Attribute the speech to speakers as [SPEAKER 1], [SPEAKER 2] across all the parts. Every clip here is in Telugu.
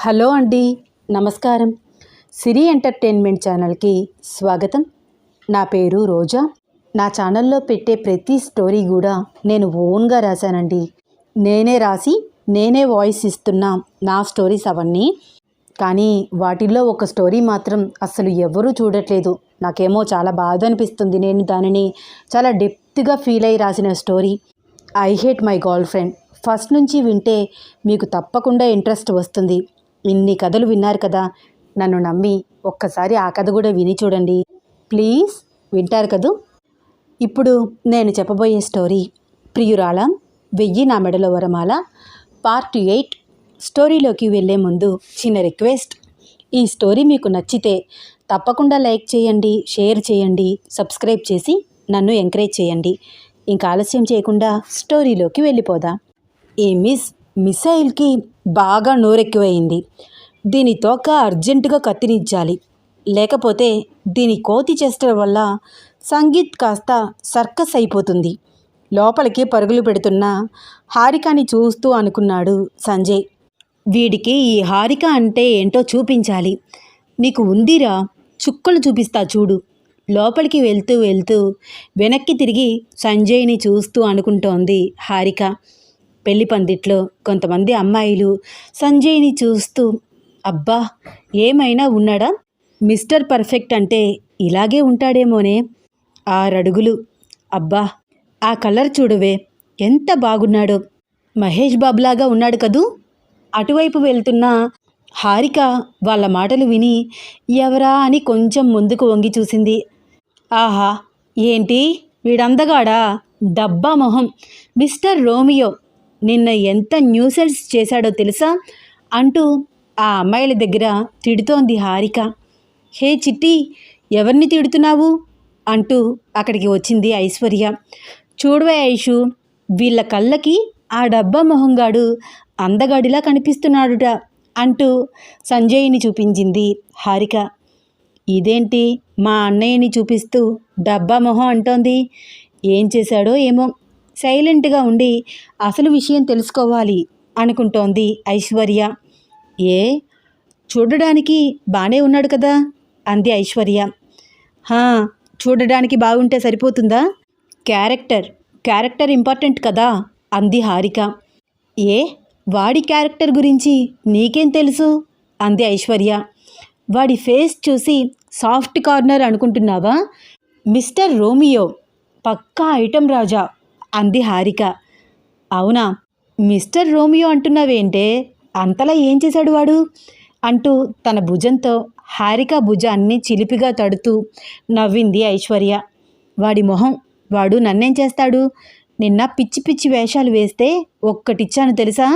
[SPEAKER 1] హలో అండి నమస్కారం. సిరి ఎంటర్టైన్మెంట్ ఛానల్కి స్వాగతం. నా పేరు రోజా. నా ఛానల్లో పెట్టే ప్రతి స్టోరీ కూడా నేను ఓన్గా రాశానండి. నేనే రాసి నేనే వాయిస్ ఇస్తున్నా నా స్టోరీస్ అవన్నీ. కానీ వాటిల్లో ఒక స్టోరీ మాత్రం అసలు ఎవరూ చూడట్లేదు. నాకేమో చాలా బాధ అనిపిస్తుంది నేను దానిని చాలా డెప్త్గా ఫీల్ అయి రాసిన story. I hate my girlfriend. First నుంచి వింటే మీకు తప్పకుండా ఇంట్రెస్ట్ వస్తుంది. ఇన్ని కథలు విన్నారు కదా. నన్ను నమ్మి ఒక్కసారి ఆ కథ కూడా విని చూడండి. ప్లీజ్ వింటారు కదూ? ఇప్పుడు నేను చెప్పబోయే స్టోరీ ప్రియురాళ వెయ్యి నా మెడలో వరమాల పార్ట్ ఎయిట్ స్టోరీలోకి వెళ్ళే ముందు చిన్న రిక్వెస్ట్. ఈ స్టోరీ మీకు నచ్చితే తప్పకుండా లైక్ చేయండి షేర్ చేయండి సబ్స్క్రైబ్ చేసి నన్ను ఎంకరేజ్ చేయండి. ఇంకా ఆలస్యం చేయకుండా స్టోరీలోకి వెళ్ళిపోదా. ఏ మిస్ మిసైల్కి బాగా నోరెక్కువైంది. దీని తోక అర్జెంటుగా కత్తిరించాలి. లేకపోతే దీని కోతి చేష్టల వల్ల సంగీత్ కాస్త సర్కస్ అయిపోతుంది. లోపలికి పరుగులు పెడుతున్న హారికని చూస్తూ అనుకున్నాడు సంజయ్. వీడికి ఈ హారిక అంటే ఏంటో చూపించాలి. నీకు ఉందిరా చుక్కలు చూపిస్తా చూడు. లోపలికి వెళ్తూ వెళ్తూ వెనక్కి తిరిగి సంజయ్ని చూస్తూ అనుకుంటోంది హారిక. పెళ్ళి పందిట్లో కొంతమంది అమ్మాయిలు సంజయ్ని చూస్తూ అబ్బా ఏమైనా ఉన్నాడా? మిస్టర్ పర్ఫెక్ట్ అంటే ఇలాగే ఉంటాడేమోనే. ఆరడుగులు అబ్బా ఆ కలర్ చూడవే ఎంత బాగున్నాడో. మహేష్ బాబులాగా ఉన్నాడు కదూ. అటువైపు వెళ్తున్న హారిక వాళ్ళ మాటలు విని ఎవరా అని కొంచెం ముందుకు వంగి చూసింది. ఆహా ఏంటి? వీడందగాడా? డబ్బా మొహం. మిస్టర్ రోమియో నిన్న ఎంత న్యూసెన్స్ చేశాడో తెలుసా? అంటూ ఆ అమ్మాయిల దగ్గర తిడుతోంది హారిక. హే చిట్టి ఎవరిని తిడుతున్నావు? అంటూ అక్కడికి వచ్చింది ఐశ్వర్య. చూడవే ఐషు వీళ్ళ కళ్ళకి ఆ డబ్బా మొహంగాడు అందగాడిలా కనిపిస్తున్నాడుట అంటూ సంజయ్ని చూపించింది హారిక. ఇదేంటి మా అన్నయ్యని చూపిస్తూ డబ్బా మొహం అంటోంది? ఏం చేశాడో ఏమో సైలెంట్గా ఉండి అసలు విషయం తెలుసుకోవాలి అనుకుంటోంది ఐశ్వర్య. ఏ? చూడడానికి బాగానే ఉన్నాడు కదా? అంది ఐశ్వర్య. హా చూడడానికి బాగుంటే సరిపోతుందా? క్యారెక్టర్ క్యారెక్టర్ ఇంపార్టెంట్ కదా? అంది హారిక. ఏ? వాడి క్యారెక్టర్ గురించి నీకేం తెలుసు? అంది ఐశ్వర్య. వాడి ఫేస్ చూసి సాఫ్ట్ కార్నర్ అనుకుంటున్నావా? మిస్టర్ రోమియో పక్కా ఐటమ్ రాజా అంది హారిక. అవునా? మిస్టర్ రోమియో అంటున్నావేంటే అంతలా ఏం చేశాడు వాడు? అంటూ తన భుజంతో హారిక భుజాన్ని చిలిపిగా తడుతూ నవ్వింది ఐశ్వర్య. వాడి మొహం వాడు నన్నేం చేస్తాడు? నిన్న పిచ్చి పిచ్చి వేషాలు వేస్తే ఒక్కటిచ్చాను తెలుసా?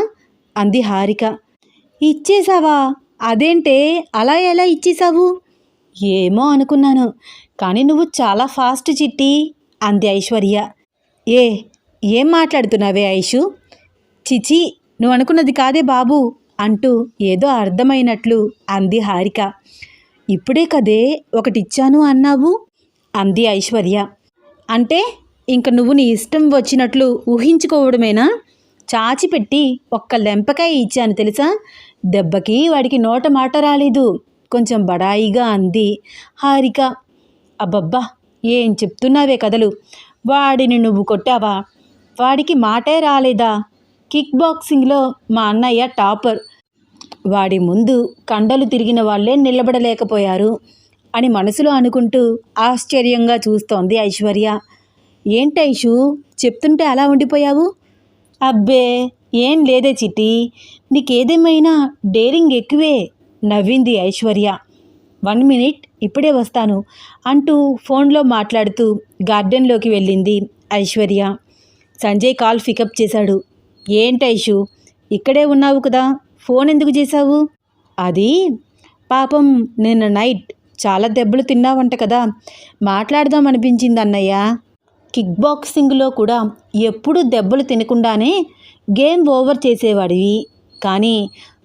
[SPEAKER 1] అంది హారిక. ఇచ్చేసావా అదేంటే అలా ఎలా ఇచ్చేసావు ఏమో అనుకున్నాను కానీ నువ్వు చాలా ఫాస్ట్ చిట్టి అంది ఐశ్వర్య. ఏ ఏం మాట్లాడుతున్నావే ఐషు? చిచి నువ్వు అనుకున్నది కాదే బాబు అంటూ ఏదో అర్థమైనట్లు అంది హారిక. ఇప్పుడే కదే ఒకటిచ్చాను అన్నావు? అంది ఐశ్వర్య. అంటే ఇంక నువ్వు నీ ఇష్టం వచ్చినట్లు ఊహించుకోవడమేనా? చాచిపెట్టి ఒక్క లెంపకాయ ఇచ్చాను తెలుసా? దెబ్బకి వాడికి నోట మాట రాలేదు. కొంచెం బడాయిగా అంది హారిక. అబ్బబ్బా ఏం చెప్తున్నావే కథలు? వాడిని నువ్వు కొట్టావా? వాడికి మాటే రాలేదా? కిక్ బాక్సింగ్లో మా అన్నయ్య టాపర్. వాడి ముందు కండలు తిరిగిన వాళ్ళే నిలబడలేకపోయారు అని మనసులో అనుకుంటూ ఆశ్చర్యంగా చూస్తోంది ఐశ్వర్య. ఏంటైషు చెప్తుంటే అలా ఉండిపోయావు? అబ్బే ఏం లేదే చిట్టి. నీకేదేమైనా డేరింగ్ ఎక్కువే నవ్వింది ఐశ్వర్య. వన్ మినిట్ ఇప్పుడే వస్తాను అంటూ ఫోన్లో మాట్లాడుతూ గార్డెన్లోకి వెళ్ళింది ఐశ్వర్య. సంజయ్ కాల్ పికప్ చేశాడు. ఏంటి ఐషు ఇక్కడే ఉన్నావు కదా ఫోన్ ఎందుకు చేశావు? అది పాపం నిన్న నైట్ చాలా దెబ్బలు తిన్నావంట కదా మాట్లాడదాం అనిపించింది అన్నయ్య. కిక్ బాక్సింగ్లో కూడా ఎప్పుడూ దెబ్బలు తినకుండానే గేమ్ ఓవర్ చేసేవాడివి. కానీ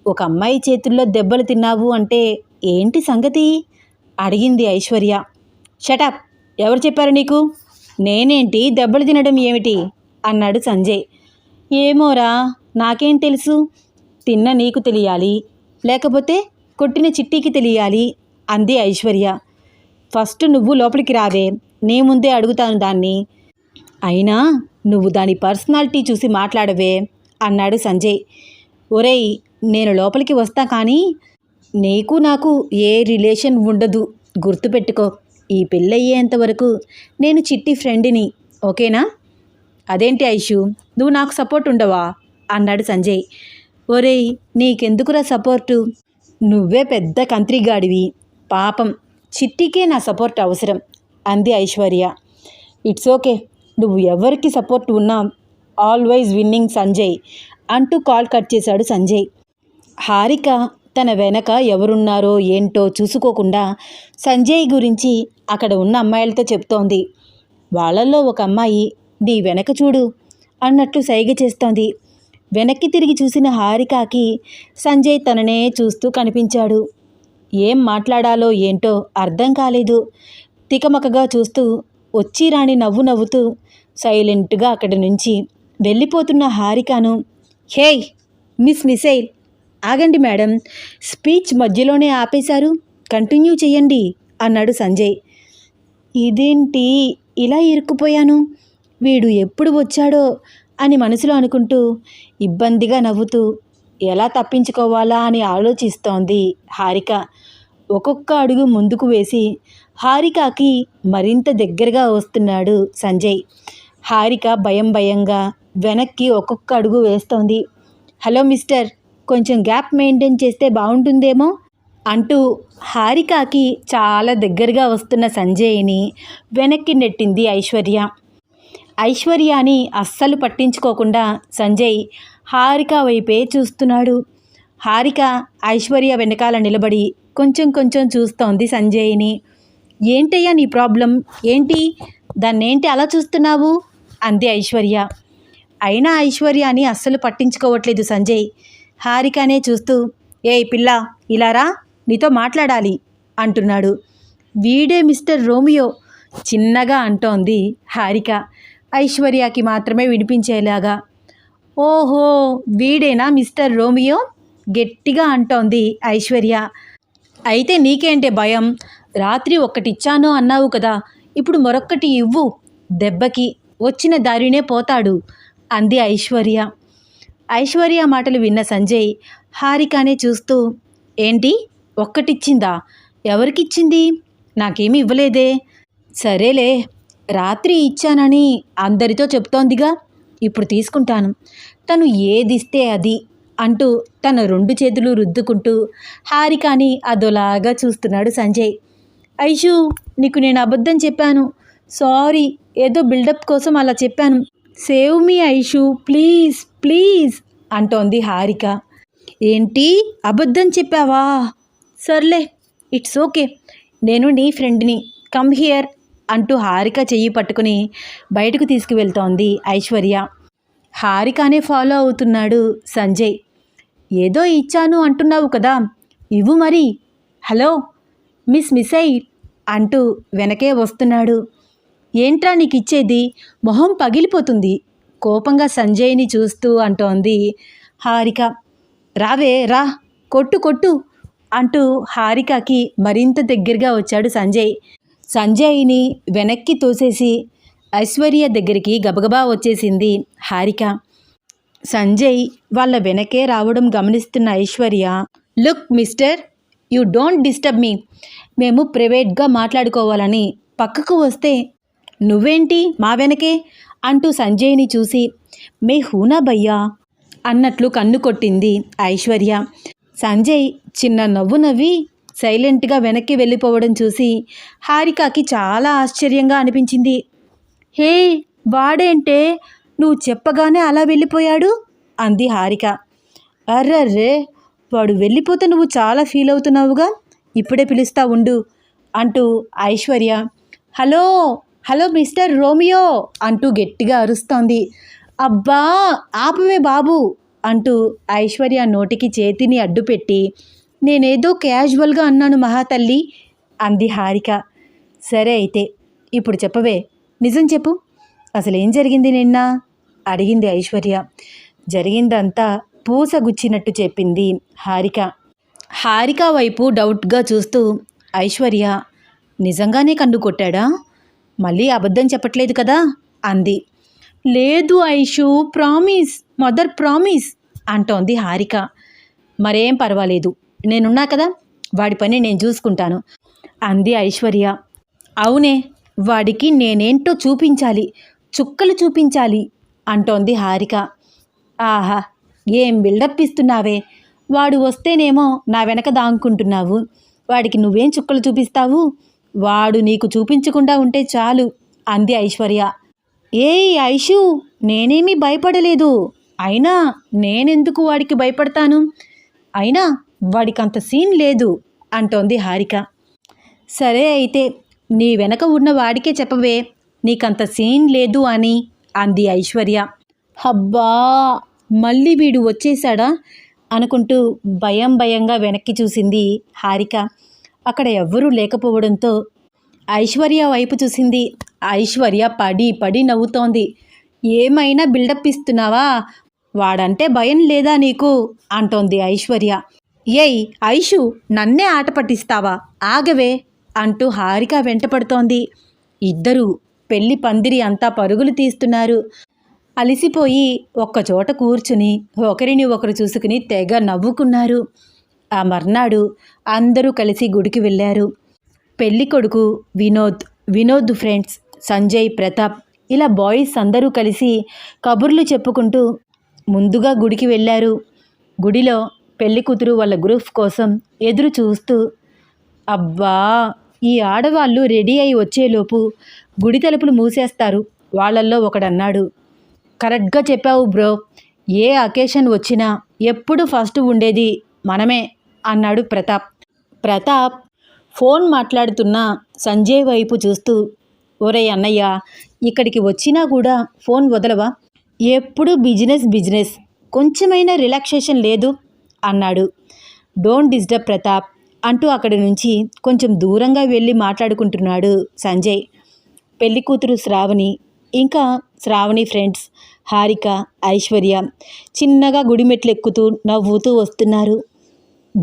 [SPEAKER 1] ఒక అమ్మాయి చేతుల్లో దెబ్బలు తిన్నావు అంటే ఏంటి సంగతి? అడిగింది ఐశ్వర్య. షటప్ ఎవరు చెప్పారు నీకు? నేనేంటి? దెబ్బలు తినడం ఏమిటి? అన్నాడు సంజయ్. ఏమోరా నాకేం తెలుసు? తిన్న నీకు తెలియాలి. లేకపోతే కొట్టిన చిట్టీకి తెలియాలి అంది ఐశ్వర్య. ఫస్ట్ నువ్వు లోపలికి రావే. నీ ముందే అడుగుతాను దాన్ని. అయినా నువ్వు దాని పర్సనాలిటీ చూసి మాట్లాడవే అన్నాడు సంజయ్. ఒరేయ్ నేను లోపలికి వస్తా కానీ నీకు నాకు ఏ రిలేషన్ ఉండదు. గుర్తుపెట్టుకో ఈ పెళ్ళయ్యేంత వరకు నేను చిట్టి ఫ్రెండ్ని ఓకేనా? అదేంటి ఐషు నువ్వు నాకు సపోర్ట్ ఉండవా? అన్నాడు సంజయ్. ఒరేయ్ నీకెందుకురా సపోర్టు? నువ్వే పెద్ద కంత్రిగాడివి. పాపం చిట్టికే నా సపోర్ట్ అవసరం అంది ఐశ్వర్య. ఇట్స్ ఓకే నువ్వు ఎవరికి సపోర్ట్ ఉన్నా ఆల్వైజ్ విన్నింగ్ సంజయ్ అంటూ కాల్ కట్ చేశాడు సంజయ్. హారిక తన వెనక ఎవరున్నారో ఏంటో చూసుకోకుండా సంజయ్ గురించి అక్కడ ఉన్న అమ్మాయిలతో చెప్తోంది. వాళ్ళల్లో ఒక అమ్మాయి నీ వెనక చూడు అన్నట్లు సైగ చేస్తోంది. వెనక్కి తిరిగి చూసిన హారికకి సంజయ్ తననే చూస్తూ కనిపించాడు. ఏం మాట్లాడాలో ఏంటో అర్థం కాలేదు. తికమకగా చూస్తూ వచ్చి రాణి నవ్వు నవ్వుతూ సైలెంట్గా అక్కడి నుంచి వెళ్ళిపోతున్న హారికను హేయ్ మిస్ మిసైల్ ఆగండి మేడం. స్పీచ్ మధ్యలోనే ఆపేశారు. కంటిన్యూ చేయండి అన్నాడు సంజయ్. ఇదేంటి? ఇలా ఇరుక్కుపోయాను. వీడు ఎప్పుడు వచ్చాడో అని మనసులో అనుకుంటూ ఇబ్బందిగా నవ్వుతూ ఎలా తప్పించుకోవాలా అని ఆలోచిస్తోంది హారిక. ఒక్కొక్క అడుగు ముందుకు వేసి హారికకి మరింత దగ్గరగా వస్తున్నాడు సంజయ్. హారిక భయం భయంగా వెనక్కి ఒక్కొక్క అడుగు వేస్తోంది. హలో మిస్టర్ కొంచెం గ్యాప్ మెయింటైన్ చేస్తే బాగుంటుందేమో అంటూ హారికకి చాలా దగ్గరగా వస్తున్న సంజయ్ని వెనక్కి నెట్టింది ఐశ్వర్య. ఐశ్వర్యాని అస్సలు పట్టించుకోకుండా సంజయ్ హారిక వైపే చూస్తున్నాడు. హారిక ఐశ్వర్య వెనకాల నిలబడి కొంచెం కొంచెం చూస్తోంది సంజయ్ని. ఏంటయ్యా నీ ప్రాబ్లం? ఏంటి? దాన్నేంటి అలా చూస్తున్నావు? అంది ఐశ్వర్య. అయినా ఐశ్వర్యాని అస్సలు పట్టించుకోవట్లేదు సంజయ్. హారికనే చూస్తూ ఏయ్ పిల్ల ఇలారా నీతో మాట్లాడాలి అంటున్నాడు. వీడే మిస్టర్ రోమియో చిన్నగా అంటోంది హారిక. ఐశ్వర్యకి మాత్రమే వినిపించేలాగా. ఓహో వీడేనా మిస్టర్ రోమియో? గట్టిగా అంటోంది ఐశ్వర్య. అయితే నీకేంటే భయం? రాత్రి ఒక్కటిచ్చాను అన్నావు కదా ఇప్పుడు మరొక్కటి ఇవ్వు దెబ్బకి వచ్చిన దారినే పోతాడు అంది ఐశ్వర్య. ఐశ్వర్య మాటలు విన్న సంజయ్ హారికానే చూస్తూ ఏంటి? ఒక్కటిచ్చిందా? ఎవరికిచ్చింది? నాకేమీ ఇవ్వలేదే. సరేలే రాత్రి ఇచ్చానని అందరితో చెప్తోందిగా. ఇప్పుడు తీసుకుంటాను. తను ఏదిస్తే అది అంటూ తన రెండు చేతులు రుద్దుకుంటూ హారికాని అదోలాగా చూస్తున్నాడు సంజయ్. ఐషు నీకు నేను అబద్ధం చెప్పాను. సారీ ఏదో బిల్డప్ కోసం అలా చెప్పాను. Save me Aishu please please అంటోంది హారిక. ఏంటి? అబద్ధం చెప్పావా? సర్లే ఇట్స్ ఓకే. నేను నీ ఫ్రెండ్ని కమ్ హియర్ అంటూ హారిక చెయ్యి పట్టుకుని బయటకు తీసుకువెళ్తోంది ఐశ్వర్య. హారికానే ఫాలో అవుతున్నాడు సంజయ్. ఏదో ఇచ్చాను అంటున్నావు కదా ఇవ్వు మరి. హలో మిస్ మిస్ అయి అంటూ వెనకే వస్తున్నాడు. ఏంట్రా నీకు ఇచ్చేది మొహం పగిలిపోతుంది. కోపంగా సంజయ్ని చూస్తూ అంటోంది హారిక. రావే రా కొట్టు కొట్టు అంటూ హారికకి మరింత దగ్గరగా వచ్చాడు సంజయ్. సంజయ్ని వెనక్కి తోసేసి ఐశ్వర్య దగ్గరికి గబగబా వచ్చేసింది హారిక. సంజయ్ వాళ్ళ వెనకే రావడం గమనిస్తున్న Aishwarya look mister you don't disturb me. మేము ప్రైవేట్గా మాట్లాడుకోవాలని పక్కకు వస్తే నువ్వేంటి మా వెనకే? అంటూ సంజయ్ని చూసి మే హూనా భయ్యా? అన్నట్లు కన్ను కొట్టింది ఐశ్వర్య. సంజయ్ చిన్న నవ్వు నవ్వి సైలెంట్గా వెనక్కి వెళ్ళిపోవడం చూసి హారికకి చాలా ఆశ్చర్యంగా అనిపించింది. హే వాడేంటే? నువ్వు చెప్పగానే అలా వెళ్ళిపోయాడు? అంది హారిక. అర్రర్రే వాడు వెళ్ళిపోతే నువ్వు చాలా ఫీల్ అవుతున్నావుగా? ఇప్పుడే పిలుస్తా ఉండు అంటూ Aishwarya. Hello hello mister Romeo అంటూ గట్టిగా అరుస్తోంది. అబ్బా ఆపవే బాబు అంటూ ఐశ్వర్య నోటికి చేతిని అడ్డుపెట్టి. నేనేదో క్యాజువల్గా అన్నాను మహాతల్లి అంది హారిక. సరే అయితే ఇప్పుడు చెప్పవే. నిజం చెప్పు. అసలు ఏం జరిగింది నిన్న? అడిగింది ఐశ్వర్య. జరిగిందంతా పూసగుచ్చినట్టు చెప్పింది హారిక. హారిక వైపు డౌట్గా చూస్తూ ఐశ్వర్య నిజంగానే కన్ను కొట్టాడా? మళ్ళీ అబద్ధం చెప్పట్లేదు కదా? అంది. లేదు ఐషు ప్రామిస్ మదర్ ప్రామిస్ అంటోంది హారిక. మరేం పర్వాలేదు నేనున్నా కదా వాడి పని నేను చూసుకుంటాను అంది ఐశ్వర్య. అవునే వాడికి నేనేంటో చూపించాలి చుక్కలు చూపించాలి అంటోంది హారిక. ఆహా ఏం బిల్డప్ ఇస్తున్నావే? వాడు వస్తేనేమో నా వెనక దాంకుంటున్నావు. వాడికి నువ్వేం చుక్కలు చూపిస్తావు? వాడు నీకు చూపించకుండా ఉంటే చాలు అంది ఐశ్వర్య. ఏయ్ ఐషు నేనేమీ భయపడలేదు. అయినా నేనెందుకు వాడికి భయపడతాను? అయినా వాడికి అంత సీన్ లేదు అంటోంది హారిక. సరే అయితే నీ వెనక ఉన్న వాడికే చెప్పవే నీకంత సీన్ లేదు అని అంది ఐశ్వర్య. హబ్బా మళ్ళీ వీడు వచ్చేశాడా? అనుకుంటూ భయం భయంగా వెనక్కి చూసింది హారిక. అక్కడ ఎవ్వరూ లేకపోవడంతో ఐశ్వర్య వైపు చూసింది. ఐశ్వర్య పడి పడి నవ్వుతోంది. ఏమైనా బిల్డప్ ఇస్తున్నావా? వాడంటే భయం లేదా నీకు? అంటోంది ఐశ్వర్య. ఏయ్ ఐషు నన్నే ఆట పట్టిస్తావా? ఆగవే అంటూ హారిక వెంటపడుతోంది. ఇద్దరూ పెళ్ళి పందిరి అంతా పరుగులు తీస్తున్నారు. అలిసిపోయి ఒక్కచోట కూర్చుని ఒకరిని ఒకరు చూసుకుని తెగ నవ్వుకున్నారు. ఆ మర్నాడు అందరూ కలిసి గుడికి వెళ్ళారు. పెళ్ళి కొడుకు వినోద్ వినోద్ ఫ్రెండ్స్ సంజయ్ ప్రతాప్ ఇలా బాయ్స్ అందరూ కలిసి కబుర్లు చెప్పుకుంటూ ముందుగా గుడికి వెళ్ళారు. గుడిలో పెళ్ళి కూతురు వాళ్ళ గ్రూప్ కోసం ఎదురు చూస్తూ అబ్బా ఈ ఆడవాళ్ళు రెడీ అయి వచ్చేలోపు గుడి తలుపులు మూసేస్తారు వాళ్ళల్లో ఒకడన్నాడు. కరెక్ట్గా చెప్పావు బ్రో. ఏ అకేషన్ వచ్చినా ఎప్పుడు ఫస్ట్ ఉండేది మనమే. అన్నాడు ప్రతాప్. ప్రతాప్ ఫోన్ మాట్లాడుతున్న సంజయ్ వైపు చూస్తూ ఒరే అన్నయ్య ఇక్కడికి వచ్చినా కూడా ఫోన్ వదలవా? ఎప్పుడు బిజినెస్ బిజినెస్. కొంచెమైనా రిలాక్సేషన్ లేదు అన్నాడు. డోంట్ డిస్టర్బ్ ప్రతాప్ అంటూ అక్కడి నుంచి కొంచెం దూరంగా వెళ్ళి మాట్లాడుకుంటున్నాడు సంజయ్. పెళ్ళి కూతురు శ్రావణి ఇంకా శ్రావణి ఫ్రెండ్స్ హారిక ఐశ్వర్య చిన్నగా గుడి మెట్లు ఎక్కుతూ నవ్వుతూ వస్తున్నారు.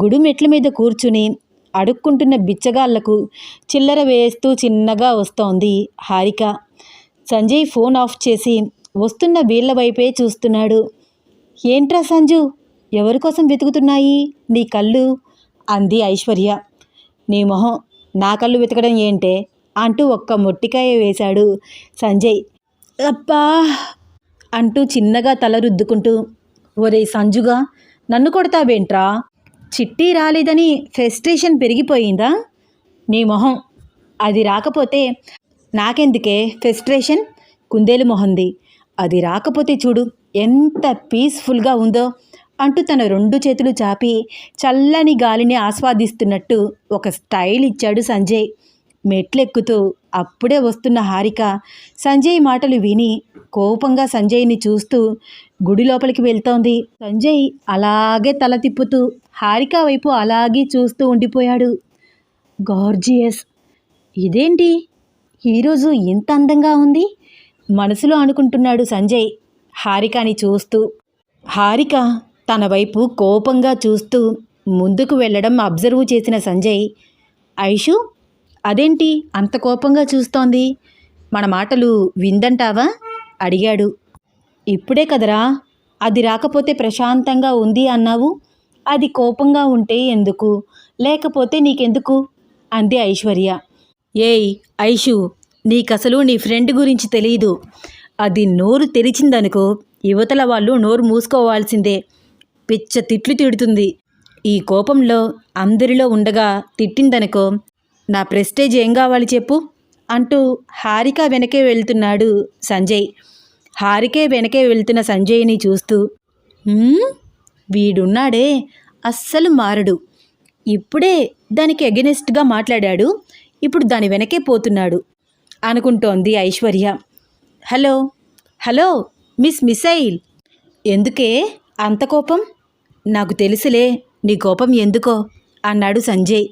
[SPEAKER 1] గుడి మెట్ల మీద కూర్చుని అడుక్కుంటున్న బిచ్చగాళ్ళకు చిల్లర వేస్తూ చిన్నగా వస్తోంది హారిక. సంజయ్ ఫోన్ ఆఫ్ చేసి వస్తున్న వీళ్ళ వైపే చూస్తున్నాడు. ఏంట్రా సంజు? ఎవరి కోసం వెతుకుతున్నాయి? నీ కళ్ళు? అంది ఐశ్వర్య. నీ మొహం నా కళ్ళు వెతకడం ఏంటే? అంటూ ఒక్క మొట్టికాయ వేశాడు సంజయ్. అప్పా అంటూ చిన్నగా తల రుద్దుకుంటూ ఒరే సంజుగా నన్ను కొడతావేంట్రా? చిట్టి రాలేదని ఫ్రస్ట్రేషన్ పెరిగిపోయిందా? నీ మొహం. అది రాకపోతే నాకెందుకే ఫ్రస్ట్రేషన్? కుందేలు మొహంది. అది రాకపోతే చూడు ఎంత పీస్ఫుల్గా ఉందో అంటూ తన రెండు చేతులు చాపి చల్లని గాలిని ఆస్వాదిస్తున్నట్టు ఒక స్టైల్ ఇచ్చాడు సంజయ్. మెట్లెక్కుతూ అప్పుడే వస్తున్న హారిక సంజయ్ మాటలు విని కోపంగా సంజయ్ని చూస్తూ గుడి లోపలికి వెళ్తోంది. సంజయ్ అలాగే తల తిప్పుతూ హారిక వైపు అలాగే చూస్తూ ఉండిపోయాడు. గార్జియస్! ఇదేంటి? ఈరోజు ఇంత అందంగా ఉంది? మనసులో అనుకుంటున్నాడు సంజయ్ హారికని చూస్తూ. హారిక తన వైపు కోపంగా చూస్తూ ముందుకు వెళ్ళడం అబ్జర్వ్ చేసిన సంజయ్ ఐషు! అదేంటి అంత కోపంగా చూస్తోంది? మన మాటలు విందంటావా? అడిగాడు. ఇప్పుడే కదరా. అది రాకపోతే ప్రశాంతంగా ఉంది అన్నావు? అది కోపంగా ఉంటే ఎందుకు? లేకపోతే నీకెందుకు? అంది ఐశ్వర్య. ఏయ్ ఐషు నీకసలు నీ ఫ్రెండ్ గురించి తెలియదు అది నోరు తెరిచిందనుకో యువతల వాళ్ళు నోరు మూసుకోవాల్సిందే. పిచ్చ తిట్లు తిడుతుంది. ఈ కోపంలో అందరిలో ఉండగా తిట్టిందనుకో నా ప్రెస్టేజ్ ఏం కావాలి చెప్పు? అంటూ హారిక వెనకే వెళ్తున్నాడు సంజయ్. హారికే వెనకే వెళ్తున్న సంజయ్ని చూస్తూ వీడున్నాడే అస్సలు మారడు. ఇప్పుడే దానికి ఎగెనెస్ట్గా మాట్లాడాడు ఇప్పుడు దాని వెనకే పోతున్నాడు అనుకుంటోంది Aishwarya. Hello hello miss missile. ఎందుకే? అంత కోపం? నాకు తెలుసులే నీ కోపం ఎందుకో? అన్నాడు సంజయ్.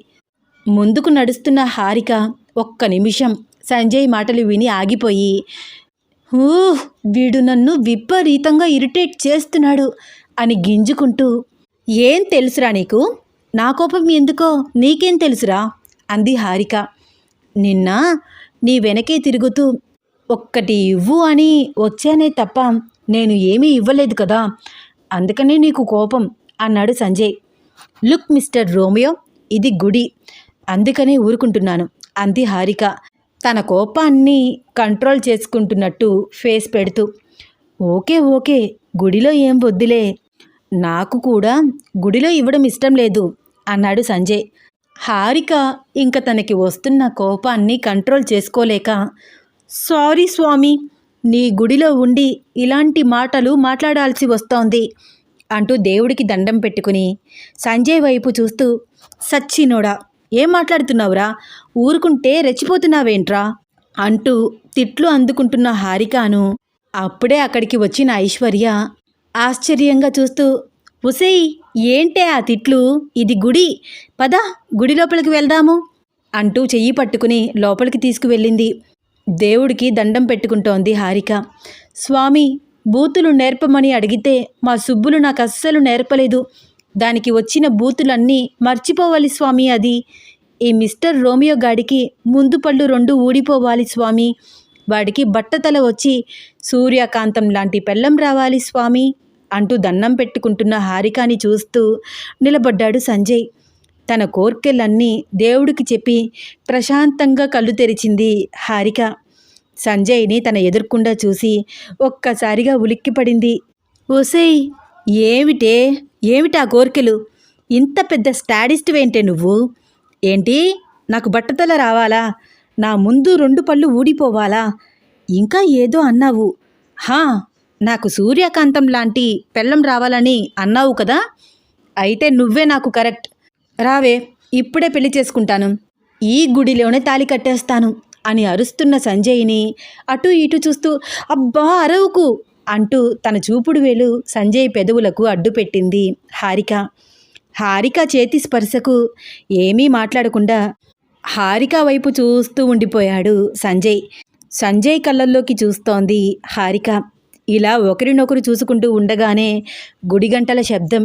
[SPEAKER 1] ముందుకు నడుస్తున్న హారిక ఒక్క నిమిషం సంజయ్ మాటలు విని ఆగిపోయి "ఊ, వీడు నన్ను విపరీతంగా ఇరిటేట్ చేస్తున్నాడు అని గింజుకుంటూ ఏం తెలుసురా నీకు? నా కోపం ఎందుకో నీకేం తెలుసురా? అంది హారిక. నిన్న నీ వెనకే తిరుగుతూ ఒక్కటి ఇవ్వు అని వచ్చానే తప్ప నేను ఏమీ ఇవ్వలేదు కదా అందుకనే నీకు కోపం అన్నాడు సంజయ్. లుక్ మిస్టర్ రోమియో ఇది గుడి. అందుకనే ఊరుకుంటున్నాను. అంది హారిక. తన కోపాన్ని కంట్రోల్ చేసుకుంటున్నట్టు ఫేస్ పెడుతూ. ఓకే ఓకే గుడిలో ఏం వద్దులే. నాకు కూడా గుడిలో ఇవ్వడం ఇష్టం లేదు అన్నాడు సంజయ్. హారిక ఇంక తనకి వస్తున్న కోపాన్ని కంట్రోల్ చేసుకోలేక సారీ స్వామి నీ గుడిలో ఉండి ఇలాంటి మాటలు మాట్లాడాల్సి వస్తోంది అంటూ దేవుడికి దండం పెట్టుకుని సంజయ్ వైపు చూస్తూ సచ్చినోడా ఏం మాట్లాడుతున్నావురా? ఊరుకుంటే రెచ్చిపోతున్నావేంట్రా? అంటూ తిట్లు అందుకుంటున్న హారికాను అప్పుడే అక్కడికి వచ్చిన ఐశ్వర్య ఆశ్చర్యంగా చూస్తూ ఉసేయ్ ఏంటే ఆ తిట్లు? ఇది గుడి. పద గుడి లోపలికి వెళ్దాము. అంటూ చెయ్యి పట్టుకుని లోపలికి తీసుకువెళ్ళింది. దేవుడికి దండం పెట్టుకుంటోంది హారిక. స్వామి బూతులు నేర్పమని అడిగితే మా సుబ్బులు నాకు అస్సలు నేర్పలేదు. దానికి వచ్చిన బూతులన్నీ మర్చిపోవాలి స్వామి అది. ఈ మిస్టర్ రోమియో గాడికి ముందు పళ్ళు రెండు ఊడిపోవాలి స్వామి. వాడికి బట్టతల వచ్చి సూర్యకాంతం లాంటి పెళ్ళం రావాలి స్వామి అంటూ దండం పెట్టుకుంటున్న హారికాని చూస్తూ నిలబడ్డాడు సంజయ్. తన కోర్కెలన్నీ దేవుడికి చెప్పి ప్రశాంతంగా కళ్ళు తెరిచింది హారిక. సంజయ్ని తన ఎదుర్కొండా చూసి ఒక్కసారిగా ఉలిక్కిపడింది. ఓసేయ్ ఏమిటే? ఏమిటా కోరికలు? ఇంత పెద్ద స్టాడిస్ట్ నువ్వు? ఏంటి? నాకు బట్టతల రావాలా? నా ముందు రెండు పళ్ళు ఊడిపోవాలా? ఇంకా ఏదో అన్నావు. హా నాకు సూర్యకాంతం లాంటి పెళ్ళం రావాలని అన్నావు కదా? అయితే నువ్వే నాకు కరెక్ట్. రావే ఇప్పుడే పెళ్ళి చేసుకుంటాను. ఈ గుడిలోనే తాలి కట్టేస్తాను అని అరుస్తున్న సంజయ్ని అటు ఇటు చూస్తూ అబ్బా అరవుకు! అంటూ తన చూపుడు వేలు సంజయ్ పెదవులకు అడ్డుపెట్టింది హారిక. హారిక చేతి స్పర్శకు ఏమీ మాట్లాడకుండా హారిక వైపు చూస్తూ ఉండిపోయాడు సంజయ్. సంజయ్ కళ్ళల్లోకి చూస్తోంది హారిక. ఇలా ఒకరినొకరు చూసుకుంటూ ఉండగానే గుడిగంటల శబ్దం.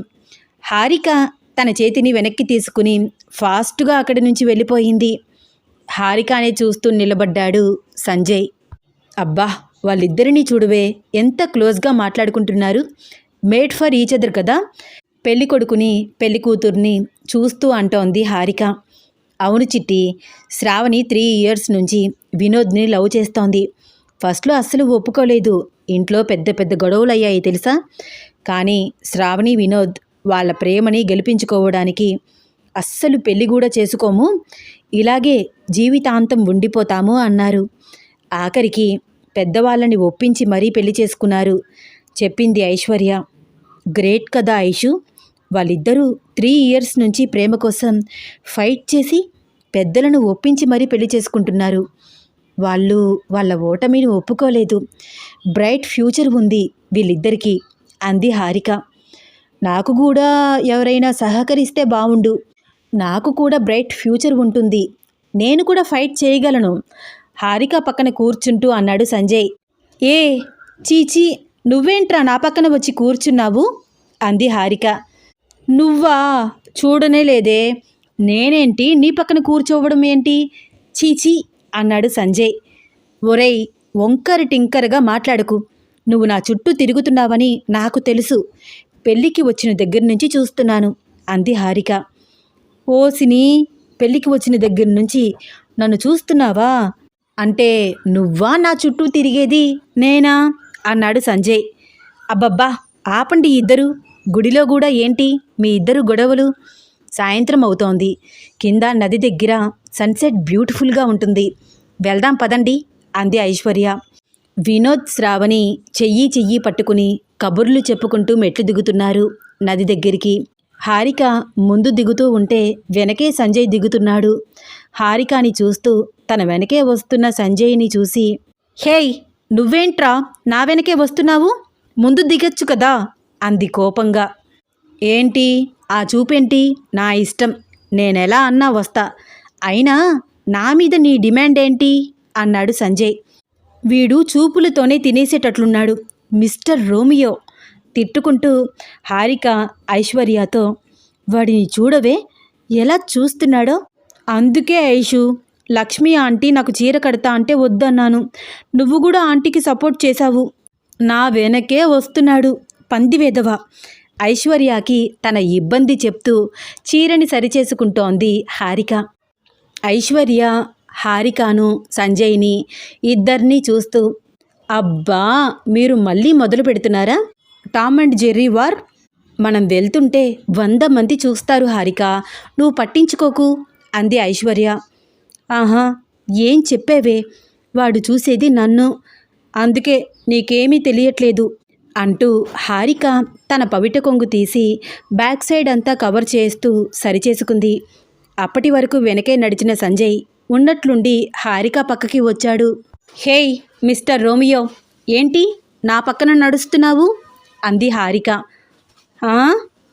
[SPEAKER 1] హారిక తన చేతిని వెనక్కి తీసుకుని ఫాస్ట్గా అక్కడి నుంచి వెళ్ళిపోయింది. హారికానే చూస్తూ నిలబడ్డాడు సంజయ్. అబ్బా! వాళ్ళిద్దరినీ చూడవే. ఎంత క్లోజ్గా మాట్లాడుకుంటున్నారు. మేడ్ ఫర్ ఈచ్ అదర్ కదా. పెళ్ళి కొడుకుని పెళ్ళి కూతుర్ని చూస్తూ అంటోంది హారిక. అవును చిట్టి శ్రావణి త్రీ ఇయర్స్ నుంచి వినోద్ని లవ్ చేస్తోంది. ఫస్ట్లో అస్సలు ఒప్పుకోలేదు. ఇంట్లో పెద్ద పెద్ద గొడవలు అయ్యాయి తెలుసా? కానీ శ్రావణి వినోద్ వాళ్ళ ప్రేమని గెలిపించుకోవడానికి అస్సలు పెళ్ళి కూడా చేసుకోము. ఇలాగే జీవితాంతం ఉండిపోతాము అన్నారు. ఆఖరికి పెద్దవాళ్ళని ఒప్పించి మరీ పెళ్ళి చేసుకున్నారు. చెప్పింది ఐశ్వర్య. గ్రేట్ కదా ఐషు. వాళ్ళిద్దరూ త్రీ ఇయర్స్ నుంచి ప్రేమ కోసం ఫైట్ చేసి పెద్దలను ఒప్పించి మరీ పెళ్ళి చేసుకుంటున్నారు. వాళ్ళు వాళ్ళ ఓటమిని ఒప్పుకోలేదు. బ్రైట్ ఫ్యూచర్ ఉంది వీళ్ళిద్దరికీ. అంది హారిక. నాకు కూడా ఎవరైనా సహకరిస్తే బావుండు. నాకు కూడా బ్రైట్ ఫ్యూచర్ ఉంటుంది. నేను కూడా ఫైట్ చేయగలను. హారిక పక్కన కూర్చుంటూ అన్నాడు సంజయ్. ఏ చీచీ నువ్వేంట్రా నా పక్కన వచ్చి కూర్చున్నావు? అంది హారిక. నువ్వా? చూడనే లేదే. నేనేంటి? నీ పక్కన కూర్చోవడం ఏంటి? చీచీ అన్నాడు సంజయ్. ఒరేయ్ వంకర టింకరగా మాట్లాడకు. నువ్వు నా చుట్టూ తిరుగుతున్నావని నాకు తెలుసు. పెళ్ళికి వచ్చిన దగ్గర నుంచి చూస్తున్నాను అంది హారిక. ఓసిని పెళ్ళికి వచ్చిన దగ్గర నుంచి నన్ను చూస్తున్నావా? అంటే నువ్వా నా చుట్టూ తిరిగేది నేనా? అన్నాడు సంజయ్. అబ్బబ్బా ఆపండి ఇద్దరు. గుడిలో కూడా ఏంటి? మీ ఇద్దరు గొడవలు? సాయంత్రం అవుతోంది. కింద నది దగ్గర సన్సెట్ బ్యూటిఫుల్గా ఉంటుంది. వెళ్దాం పదండి అంది ఐశ్వర్య. వినోద్ శ్రావణి చెయ్యి చెయ్యి పట్టుకుని కబుర్లు చెప్పుకుంటూ మెట్లు దిగుతున్నారు నది దగ్గరికి. హారిక ముందు దిగుతూ ఉంటే వెనకే సంజయ్ దిగుతున్నాడు. హారికాని చూస్తూ తన వెనకే వస్తున్న సంజయ్ని చూసి హేయ్ నువ్వేంట్రా నా వెనకే వస్తున్నావు? ముందు దిగచ్చు కదా? అంది కోపంగా. ఏంటి? ఆ చూపేంటి? నా ఇష్టం. నేనెలా అన్నా వస్తా. అయినా నా మీద నీ డిమాండ్ ఏంటి? అన్నాడు సంజయ్. వీడు చూపులతోనే తినేసేటట్లున్నాడు. Mister Romeo! తిట్టుకుంటూ హారిక ఐశ్వర్యతో వాడిని చూడవే? ఎలా చూస్తున్నాడో? అందుకే ఐషు లక్ష్మి ఆంటీ నాకు చీర కడతా అంటే వద్దన్నాను. నువ్వు కూడా ఆంటీకి సపోర్ట్ చేశావు. నా వెనకే వస్తున్నాడు పందివేదవ ఐశ్వర్యకి తన ఇబ్బంది చెప్తూ చీరని సరిచేసుకుంటోంది హారిక. ఐశ్వర్య హారికాను సంజయ్ని ఇద్దరినీ చూస్తూ అబ్బా మీరు మళ్ళీ మొదలు పెడుతున్నారా? Tom and Jerry war? మనం వెళ్తుంటే వంద మంది చూస్తారు హారిక. నువ్వు పట్టించుకోకు. అంది ఐశ్వర్య. ఆహా ఏం చెప్పేవే? వాడు చూసేది నన్ను. అందుకే నీకేమీ తెలియట్లేదు అంటూ హారిక తన పవిట కొంగు తీసి బ్యాక్ సైడ్ అంతా కవర్ చేస్తూ సరిచేసుకుంది. అప్పటి వరకు వెనకే నడిచిన సంజయ్ ఉన్నట్లుండి హారిక పక్కకి వచ్చాడు. హేయ్ మిస్టర్ రోమియో ఏంటి? నా పక్కన నడుస్తున్నావు? అంది హారిక.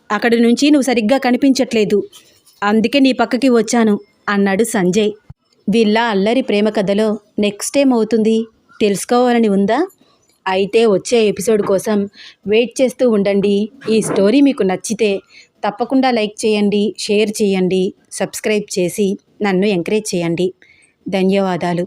[SPEAKER 1] అక్కడి నుంచి నువ్వు సరిగ్గా కనిపించట్లేదు. అందుకే నీ పక్కకి వచ్చాను అన్నాడు సంజయ్. వీళ్ళ అల్లరి ప్రేమ కథలో నెక్స్ట్ ఏమవుతుంది తెలుసుకోవాలని ఉందా? అయితే వచ్చే ఎపిసోడ్ కోసం వెయిట్ చేస్తూ ఉండండి. ఈ స్టోరీ మీకు నచ్చితే తప్పకుండా లైక్ చేయండి షేర్ చేయండి సబ్స్క్రైబ్ చేసి నన్ను ఎంకరేజ్ చేయండి. ధన్యవాదాలు.